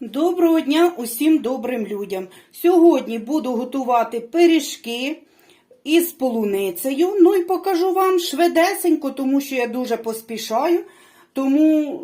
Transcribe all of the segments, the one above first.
Доброго дня усім добрим людям. Сьогодні буду готувати пиріжки із полуницею. Ну і покажу вам швидесенько, тому що я дуже поспішаю, тому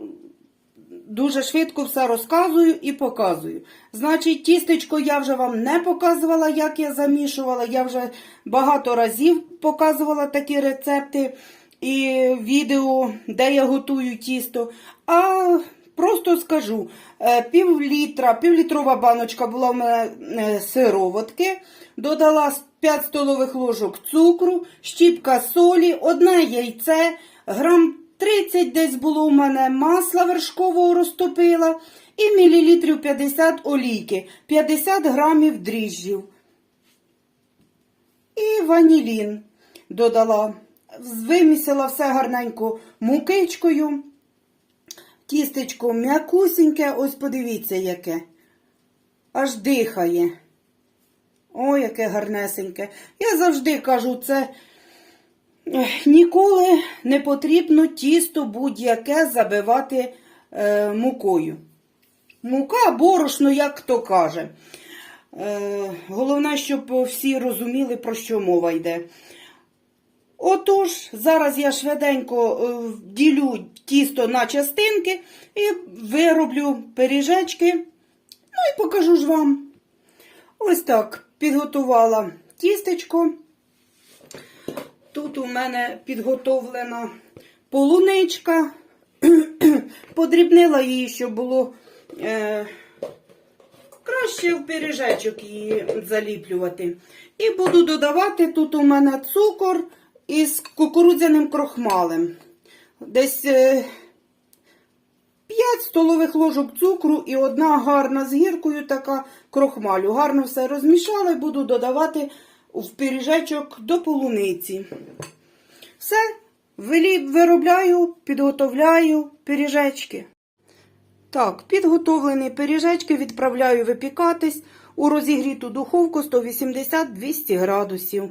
дуже швидко все розказую і показую. Значить, тістечко я вже вам не показувала, як я замішувала. Я вже багато разів показувала такі рецепти і відео, де я готую тісто. А Просто скажу, е, пів літра, півлітрова баночка була в мене е, сироватки, додала 5 столових ложок цукру, щіпка солі, одне яйце, грам 30 десь було у мене масла вершкового розтопила і мілілітрів 50 олійки, 50 грамів дріжджів. І ванілін додала. Вимісила все гарненько мукичкою. Тістечко м'якусіньке, ось подивіться, яке. Аж дихає. О, яке гарнесеньке. Я завжди кажу, це ніколи не потрібно тісто будь-яке забивати е, мукою. Мука, борошно, як хто каже. Е, головне, щоб всі розуміли, про що мова йде. Отож, зараз я швиденько е, ділю тісто на частинки і вироблю пиріжечки. Ну і покажу ж вам. Ось так підготувала тістечко. Тут у мене підготовлена полуничка. Подрібнила її, щоб було е, краще в пиріжечок її заліплювати. І буду додавати тут у мене цукор із кукурудзяним крохмалем. Десь е, 5 столових ложок цукру і одна гарна з гіркою така крохмалю. Гарно все розмішала і буду додавати в пиріжечок до полуниці. Все, виробляю, підготовляю пиріжечки. Так, підготовлені пиріжечки відправляю випікатись у розігріту духовку 180-200 градусів.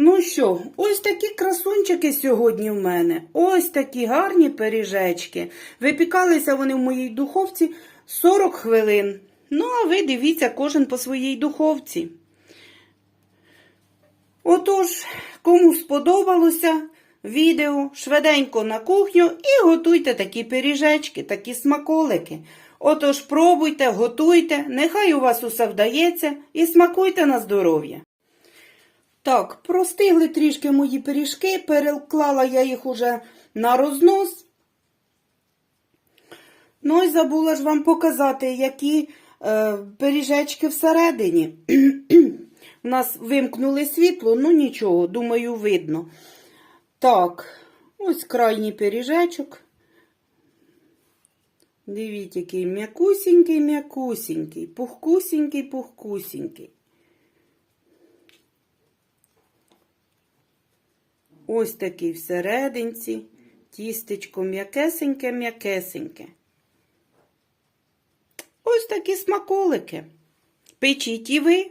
Ну що, ось такі красунчики сьогодні в мене. Ось такі гарні пиріжечки. Випікалися вони в моїй духовці 40 хвилин. Ну, а ви дивіться кожен по своїй духовці. Отож, кому сподобалося відео, швиденько на кухню і готуйте такі пиріжечки, такі смаколики. Отож, пробуйте, готуйте, нехай у вас усе вдається і смакуйте на здоров'я. Так, простигли трішки мої пиріжки, переклала я їх уже на рознос. Ну і забула ж вам показати, які е, пиріжечки всередині. У нас вимкнули світло, ну нічого, думаю, видно. Так, ось крайній пиріжечок. Дивіться, який м'якусінький, м'якусінький, пухкусінький, пухкусінький. Ось такий всерединці, тістечко м'якесеньке, м'якесеньке. Ось такі смаколики. Печіть і ви.